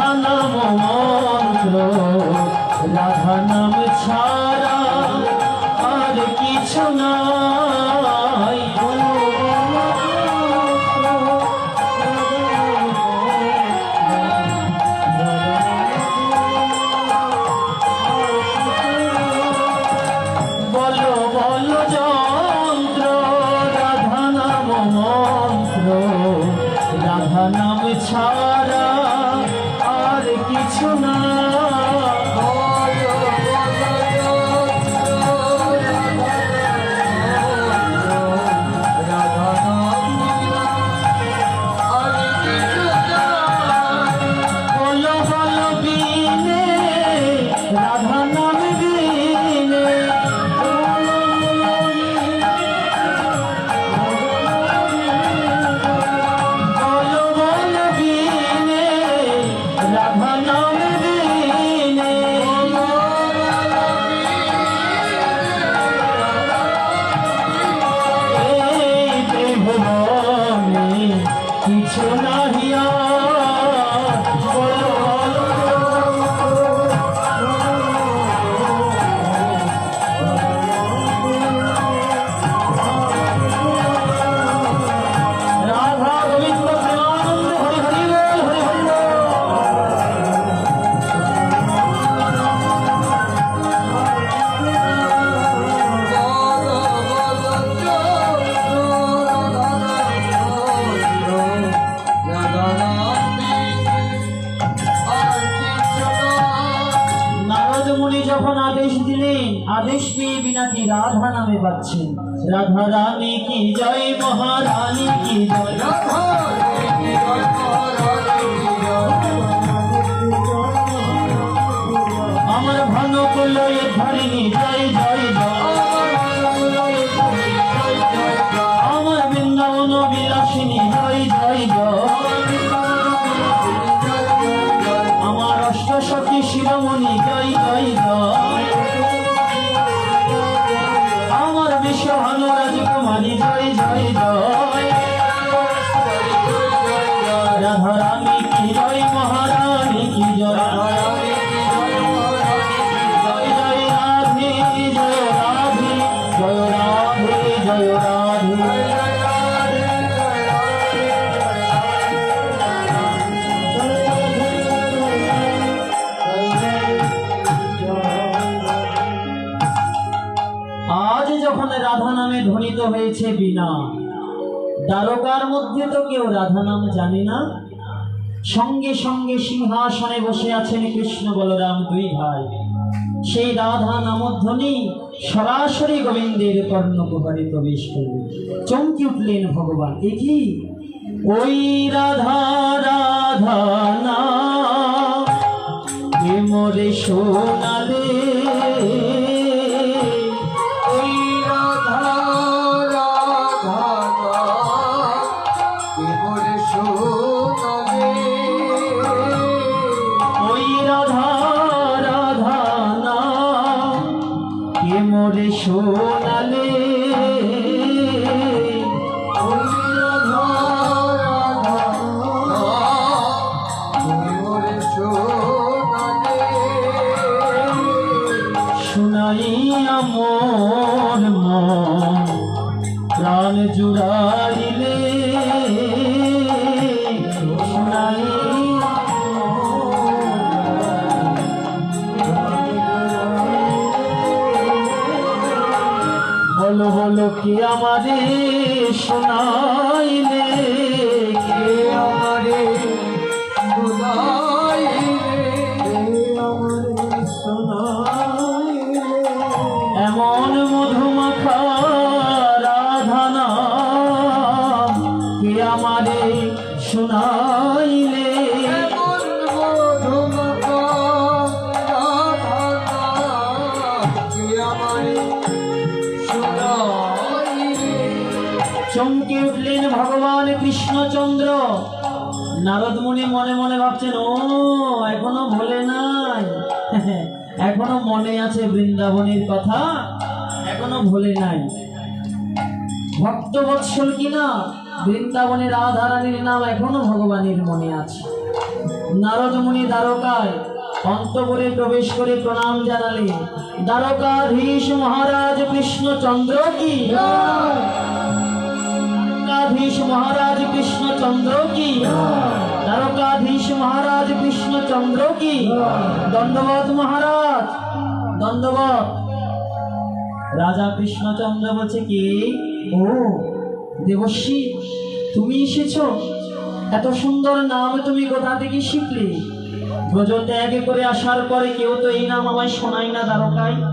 রাধা নাম মন্ত্র, রাধা নাম ছাড়া আর কিছু নাই বলো বলো যন্ত্র রাধা নাম মন্ত্র রাধা নাম ছাড়া না যখন আদেশ দিলেন, আদেশ পেয়ে বিনাকে রাধা নামে পাচ্ছেন। রাধা রানী কি জয়, মহারানী কি জয়? অষ্টসখী শিরোমণি জয় জয় জয় আমার বিশ্ব ভানু রাজকুমারী জয় জয় জয়। রাধা কি জয়, মহারানী কি জয় জয় রাধে জয় রাধে জয় রাধে জয় রাধে। ধ্বনিত হয়েছে বিনা। দ্বারকার মধ্যে তো কেউ রাধা নাম জানে না। সঙ্গে সঙ্গে সিংহাসনে বসে আছেন কৃষ্ণ বলরাম দুই ভাই। সেই রাধা নামধ্বনি সরাসরি গোবিন্দের কর্ণকুহরে প্রবেশ করলেন চমকে উঠলেন ভগবান, এ কি? ওই রাধা রাধা না মোরে সোনালে মোর মন প্রাণ জুড়াইলে বলো বলো কি আমারে শোনাইলে? শোনাইলে। চমকে উঠলেন ভগবান কৃষ্ণচন্দ্র। নারদ মুনি মনে মনে ভাবছেন ও এখনও ভোলে নাই। এখনও মনে আছে বৃন্দাবনের কথা এখনও ভোলে নাই। ভক্ত বৎসল কিনা? বৃন্দাবনের রাধারানীর নাম এখনও ভগবানের মনে আছে। নারদমুনি দ্বারকায় অন্তপুরে প্রবেশ করে প্রণাম জানালে, দ্বারকাধীশ মহারাজ কৃষ্ণচন্দ্র কি? দ্বারকাধীশ মহারাজ কৃষ্ণচন্দ্র কি? দ্বারকাধীশ মহারাজ কৃষ্ণচন্দ্র কি? দণ্ডবত মহারাজ দণ্ডবত রাজা কৃষ্ণচন্দ্র বলছে কি? ও, দেবশ্রী, তুমি এসেছ? এত সুন্দর নাম তুমি কোথা থেকে শিখলে? ব্রজ ত্যাগ করে আসার পরে কেউ তো এই নাম আমায় শোনায় না, দ্বারকায়।